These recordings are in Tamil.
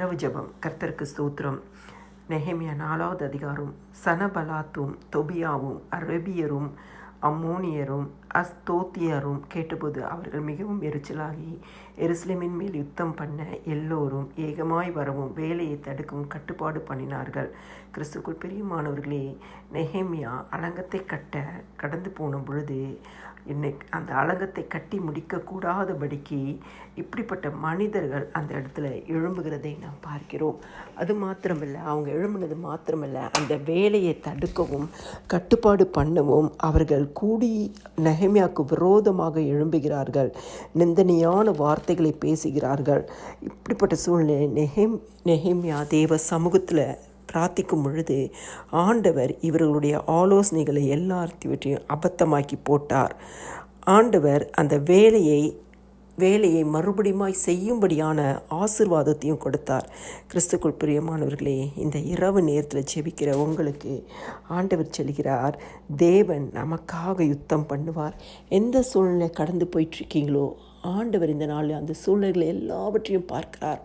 இரவு ஜபம். கர்த்தருக்கு ஸ்தோத்திரம். நெஹேமியா நாலாவது அதிகாரம். சனபலாத்தும் தொபியாவும் அரேபியரும் அம்மோனியரும் அஸ்தோத்தியரும் கேட்டபோது அவர்கள் மிகவும் எரிச்சலாகி எருசலேமின் மேல் யுத்தம் பண்ண எல்லோரும் ஏகமாய் வரவும் வேலையை தடுக்கவும் கட்டுப்பாடு பண்ணினார்கள். கிறிஸ்துக்குள் பிரியமானவர்களே நெஹேமியா அலங்கத்தை கட்ட கடந்து போன பொழுது என்னை அந்த அலங்கத்தை கட்டி முடிக்கக்கூடாதபடிக்கு இப்படிப்பட்ட மனிதர்கள் அந்த இடத்துல எழும்புகிறதை நாம் பார்க்கிறோம். அது மாத்திரமில்லை அவங்க எழும்புனது மாத்திரமில்லை அந்த வேலையை தடுக்கவும் கட்டுப்பாடு பண்ணவும் அவர்கள் கூடி நெஹமியாவுக்கு விரோதமாக எழும்புகிறார்கள். நிந்தனையான வார்த்தைகளை பேசுகிறார்கள். இப்படிப்பட்ட சூழ்நிலை நெஹெம் நெஹேமியா தேவ சமூகத்தில் பிரார்த்திக்கும் பொழுது ஆண்டவர் இவர்களுடைய ஆலோசனைகளை எல்லாத்தையும் அபத்தமாக்கி போட்டார். ஆண்டவர் அந்த வேலையை வேலையை மறுபடியுமாய் செய்யும்படியான ஆசிர்வாதத்தையும் கொடுத்தார். கிறிஸ்துக்குள் பிரியமானவர்களே இந்த இரவு நேரத்தில் ஜெபிக்கிற உங்களுக்கு ஆண்டவர் சொல்கிறார் தேவன் நமக்காக யுத்தம் பண்ணுவார். எந்த சூழ்நிலை கடந்து போயிட்டுருக்கீங்களோ ஆண்டவர் இந்த நாளில் அந்த சூழ்நிலைகளை எல்லாவற்றையும் பார்க்கிறார்.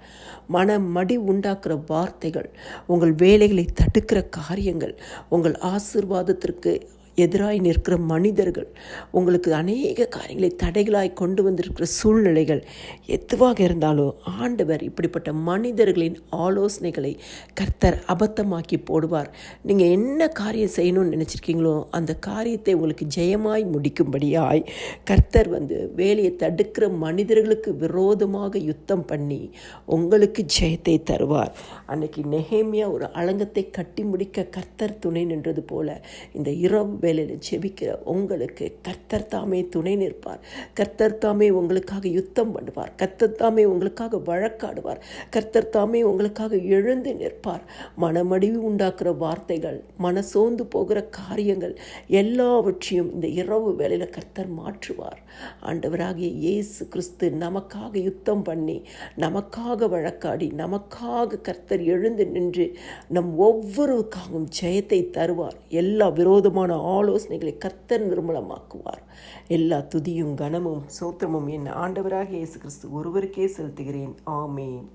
மன மடி உண்டாக்குற வார்த்தைகள் உங்கள் வேலைகளை தடுக்கிற காரியங்கள் உங்கள் ஆசிர்வாதத்திற்கு எதிராய் நிற்கிற மனிதர்கள் உங்களுக்கு அநேக காரியங்களை தடைகளாய் கொண்டு வந்திருக்கிற சூழ்நிலைகள் எதுவாக இருந்தாலும் ஆண்டவர் இப்படிப்பட்ட மனிதர்களின் ஆலோசனைகளை கர்த்தர் அபத்தமாக்கி போடுவார். நீங்கள் என்ன காரியம் செய்யணும்னு நினச்சிருக்கீங்களோ அந்த காரியத்தை உங்களுக்கு ஜெயமாய் முடிக்கும்படியாய் கர்த்தர் வந்து வேலையை தடுக்கிற மனிதர்களுக்கு விரோதமாக யுத்தம் பண்ணி உங்களுக்கு ஜெயத்தை தருவார். அன்னைக்கு நெஹேமியா ஒரு அலங்கத்தை கட்டி முடிக்க கர்த்தர் துணை நின்றது போல இந்த இரவு வேலையில் ஜெபிக்கிற உங்களுக்கு கர்த்தர் தாமே துணை நிற்பார். கர்த்தர் தாமே உங்களுக்காக யுத்தம் பண்ணுவார். கர்த்தர் தாமே உங்களுக்காக வழக்காடுவார். கர்த்தர் தாமே உங்களுக்காக எழுந்து நிற்பார். மனமடிவு உண்டாக்குற வார்த்தைகள் மனசோர்ந்து போகிற காரியங்கள் எல்லாவற்றையும் இந்த இரவு வேலையில் கர்த்தர் மாற்றுவார். ஆண்டவராகிய இயேசு கிறிஸ்து நமக்காக யுத்தம் பண்ணி நமக்காக வழக்காடி நமக்காக கர்த்தர் எழுந்து நின்று நம் ஒவ்வொருக்காகவும் ஜெயத்தை தருவார். எல்லா விரோதமான ஆலோசனைகளை கர்த்தர் நிர்மலமாக்குவார். எல்லா துதியும் கனமும் சோத்திரமும் என் ஆண்டவராக இயேசு கிறிஸ்து ஒருவருக்கே செலுத்துகிறேன். ஆமேன்.